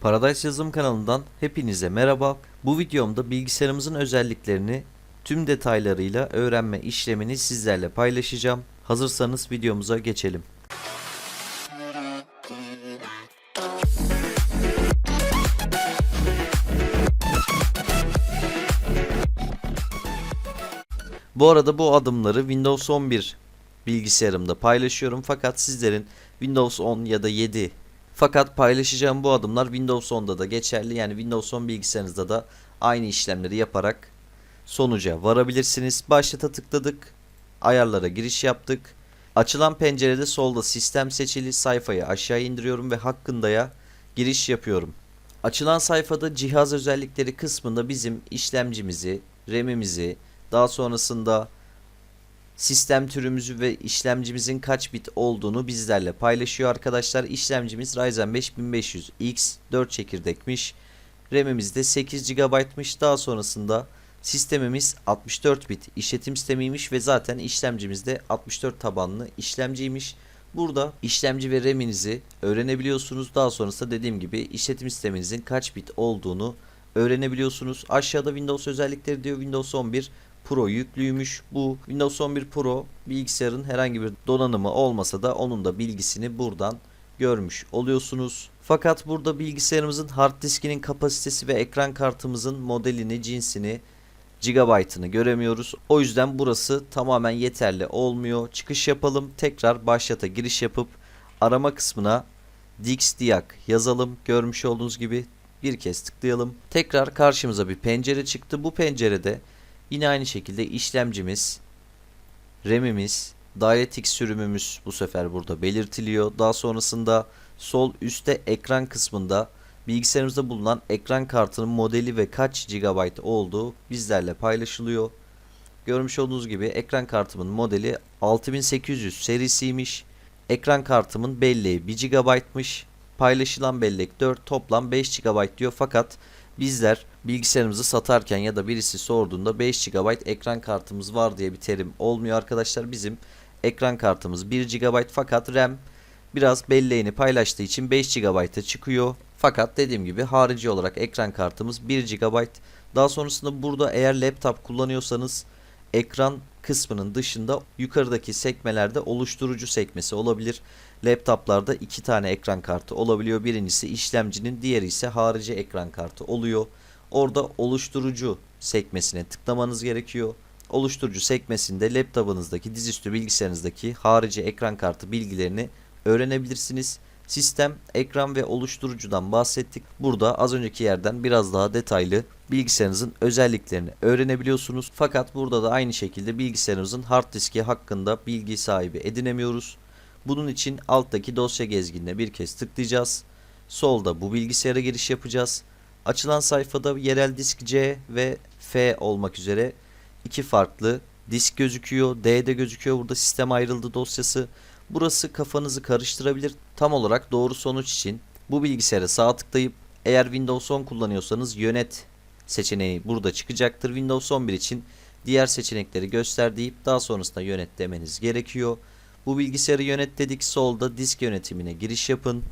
Paradise Yazılım kanalından hepinize merhaba. Bu videomda bilgisayarımızın özelliklerini tüm detaylarıyla öğrenme işlemini sizlerle paylaşacağım. Hazırsanız videomuza geçelim. Bu arada bu adımları Windows 11 bilgisayarımda paylaşıyorum fakat sizlerin Windows 10 ya da 7 fakat paylaşacağım bu adımlar Windows 10'da da geçerli. Yani Windows 10 bilgisayarınızda da aynı işlemleri yaparak sonuca varabilirsiniz. Başlata tıkladık. Ayarlara giriş yaptık. Açılan pencerede solda sistem seçili sayfayı aşağı indiriyorum ve hakkındaya giriş yapıyorum. Açılan sayfada cihaz özellikleri kısmında bizim işlemcimizi, RAM'imizi, daha sonrasında sistem türümüzü ve işlemcimizin kaç bit olduğunu bizlerle paylaşıyor arkadaşlar. İşlemcimiz Ryzen 5500X 4 çekirdekmiş. RAM'imiz de 8 GB'mış. Daha sonrasında sistemimiz 64 bit işletim sistemiymiş ve zaten işlemcimiz de 64 tabanlı işlemciymiş. Burada işlemci ve RAM'inizi öğrenebiliyorsunuz. Daha sonrasında dediğim gibi işletim sisteminizin kaç bit olduğunu öğrenebiliyorsunuz. Aşağıda Windows özellikleri diyor. Windows 11 Pro yüklüymüş. Bu Windows 11 Pro bilgisayarın herhangi bir donanımı olmasa da onun da bilgisini buradan görmüş oluyorsunuz. Fakat burada bilgisayarımızın hard diskinin kapasitesi ve ekran kartımızın modelini, cinsini, gigabaytını göremiyoruz. O yüzden burası tamamen yeterli olmuyor. Çıkış yapalım. Tekrar başlata giriş yapıp arama kısmına Dixdiac yazalım. Görmüş olduğunuz gibi bir kez tıklayalım. Tekrar karşımıza bir pencere çıktı. Bu pencerede Yine aynı şekilde işlemcimiz, RAM'imiz, DirectX sürümümüz bu sefer burada belirtiliyor. Daha sonrasında sol üstte ekran kısmında bilgisayarımızda bulunan ekran kartının modeli ve kaç GB olduğu bizlerle paylaşılıyor. Görmüş olduğunuz gibi ekran kartımın modeli 6800 serisiymiş. Ekran kartımın belleği 1 GB'mış. Paylaşılan bellek 4 toplam 5 GB diyor fakat bizler bilgisayarımızı satarken ya da birisi sorduğunda 5 GB ekran kartımız var diye bir terim olmuyor arkadaşlar. Bizim ekran kartımız 1 GB fakat RAM biraz belleğini paylaştığı için 5 GB'a çıkıyor. Fakat dediğim gibi harici olarak ekran kartımız 1 GB. Daha sonrasında burada eğer laptop kullanıyorsanız ekran kısmının dışında yukarıdaki sekmelerde oluşturucu sekmesi olabilir. Laptoplarda iki tane ekran kartı olabiliyor. Birincisi işlemcinin, diğeri ise harici ekran kartı oluyor. Orada oluşturucu sekmesine tıklamanız gerekiyor. Oluşturucu sekmesinde laptopunuzdaki dizüstü bilgisayarınızdaki harici ekran kartı bilgilerini öğrenebilirsiniz. Sistem, ekran ve oluşturucudan bahsettik. Burada az önceki yerden biraz daha detaylı bilgisayarınızın özelliklerini öğrenebiliyorsunuz. Fakat burada da aynı şekilde bilgisayarımızın hard diski hakkında bilgi sahibi edinemiyoruz. Bunun için alttaki dosya gezginine bir kez tıklayacağız. Solda bu bilgisayara giriş yapacağız. Açılan sayfada yerel disk C ve F olmak üzere iki farklı disk gözüküyor. D'de gözüküyor. Burada sistem ayrıldı dosyası. Burası kafanızı karıştırabilir. Tam olarak doğru sonuç için bu bilgisayara sağ tıklayıp eğer Windows 10 kullanıyorsanız yönet seçeneği burada çıkacaktır. Windows 11 için diğer seçenekleri göster deyip daha sonrasında yönet demeniz gerekiyor. Bu bilgisayarı yönet dedik solda disk yönetimine giriş yapın.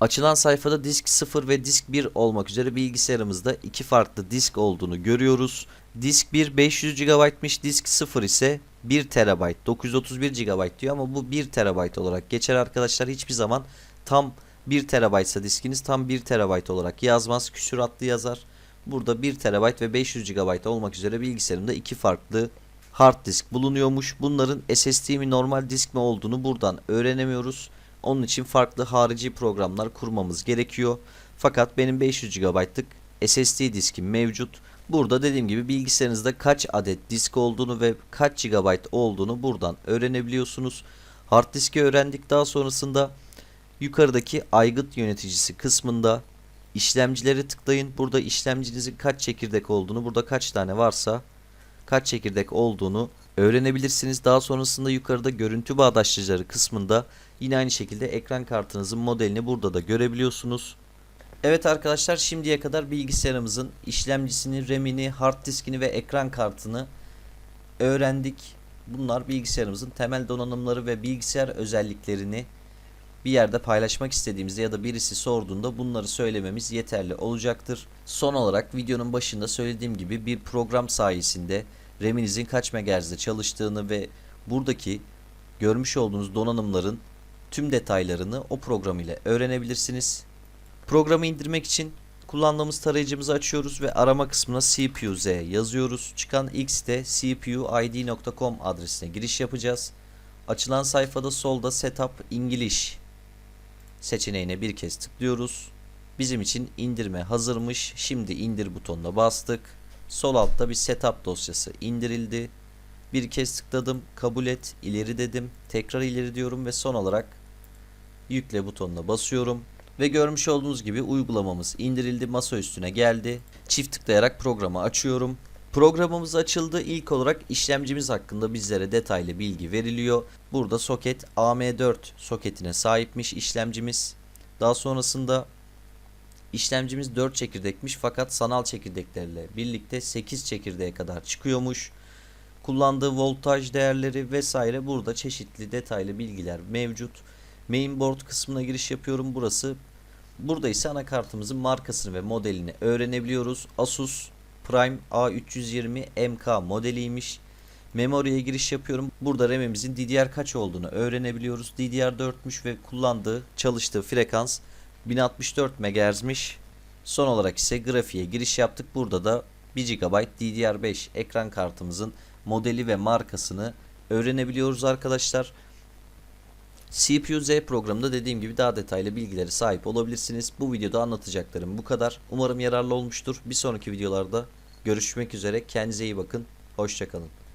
Açılan sayfada disk 0 ve disk 1 olmak üzere bilgisayarımızda iki farklı disk olduğunu görüyoruz. Disk 1 500 GB'mış, disk 0 ise 1 TB 931 GB diyor ama bu 1 TB olarak geçer arkadaşlar. Hiçbir zaman tam 1 TB ise diskiniz tam 1 TB olarak yazmaz. Küsuratlı yazar. Burada 1 TB ve 500 GB olmak üzere bilgisayarımda iki farklı hard disk bulunuyormuş. Bunların SSD mi normal disk mi olduğunu buradan öğrenemiyoruz. Onun için farklı harici programlar kurmamız gerekiyor. Fakat benim 500 GB'lık SSD diskim mevcut. Burada dediğim gibi bilgisayarınızda kaç adet disk olduğunu ve kaç GB olduğunu buradan öğrenebiliyorsunuz. Hard diski öğrendik daha sonrasında yukarıdaki aygıt yöneticisi kısmında işlemcileri tıklayın. Burada işlemcinizin kaç çekirdek olduğunu, burada kaç tane varsa kaç çekirdek olduğunu öğrenebilirsiniz. Daha sonrasında yukarıda görüntü bağdaştırıcıları kısmında yine aynı şekilde ekran kartınızın modelini burada da görebiliyorsunuz. Evet arkadaşlar şimdiye kadar bilgisayarımızın işlemcisini, RAM'ini, hard diskini ve ekran kartını öğrendik. Bunlar bilgisayarımızın temel donanımları ve bilgisayar özelliklerini bir yerde paylaşmak istediğimizde ya da birisi sorduğunda bunları söylememiz yeterli olacaktır. Son olarak videonun başında söylediğim gibi bir program sayesinde RAM'inizin kaç MHz'de çalıştığını ve buradaki görmüş olduğunuz donanımların tüm detaylarını o program ile öğrenebilirsiniz. Programı indirmek için kullandığımız tarayıcımızı açıyoruz ve arama kısmına CPU-Z yazıyoruz. Çıkan X'te cpuid.com adresine giriş yapacağız. Açılan sayfada solda Setup English seçeneğine bir kez tıklıyoruz. Bizim için indirme hazırmış. Şimdi indir butonuna bastık. Sol altta bir setup dosyası indirildi. Bir kez tıkladım, kabul et, ileri dedim, tekrar ileri diyorum ve son olarak yükle butonuna basıyorum. Ve görmüş olduğunuz gibi uygulamamız indirildi, masa üstüne geldi. Çift tıklayarak programı açıyorum. Programımız açıldı. İlk olarak işlemcimiz hakkında bizlere detaylı bilgi veriliyor. Burada soket AM4 soketine sahipmiş işlemcimiz. Daha sonrasında işlemcimiz 4 çekirdekmiş fakat sanal çekirdeklerle birlikte 8 çekirdeğe kadar çıkıyormuş. Kullandığı voltaj değerleri vesaire burada çeşitli detaylı bilgiler mevcut. Mainboard kısmına giriş yapıyorum. Burası burada ise anakartımızın markasını ve modelini öğrenebiliyoruz. Asus Prime A320 MK modeliymiş. Memoriye giriş yapıyorum. Burada RAM'imizin DDR kaç olduğunu öğrenebiliyoruz. DDR4'müş ve kullandığı, çalıştığı frekans 1064 MHz'miş. Son olarak ise grafiğe giriş yaptık. Burada da 1 GB DDR5 ekran kartımızın modeli ve markasını öğrenebiliyoruz arkadaşlar. CPU-Z programında dediğim gibi daha detaylı bilgilere sahip olabilirsiniz. Bu videoda anlatacaklarım bu kadar. Umarım yararlı olmuştur. Bir sonraki videolarda görüşmek üzere. Kendinize iyi bakın. Hoşçakalın.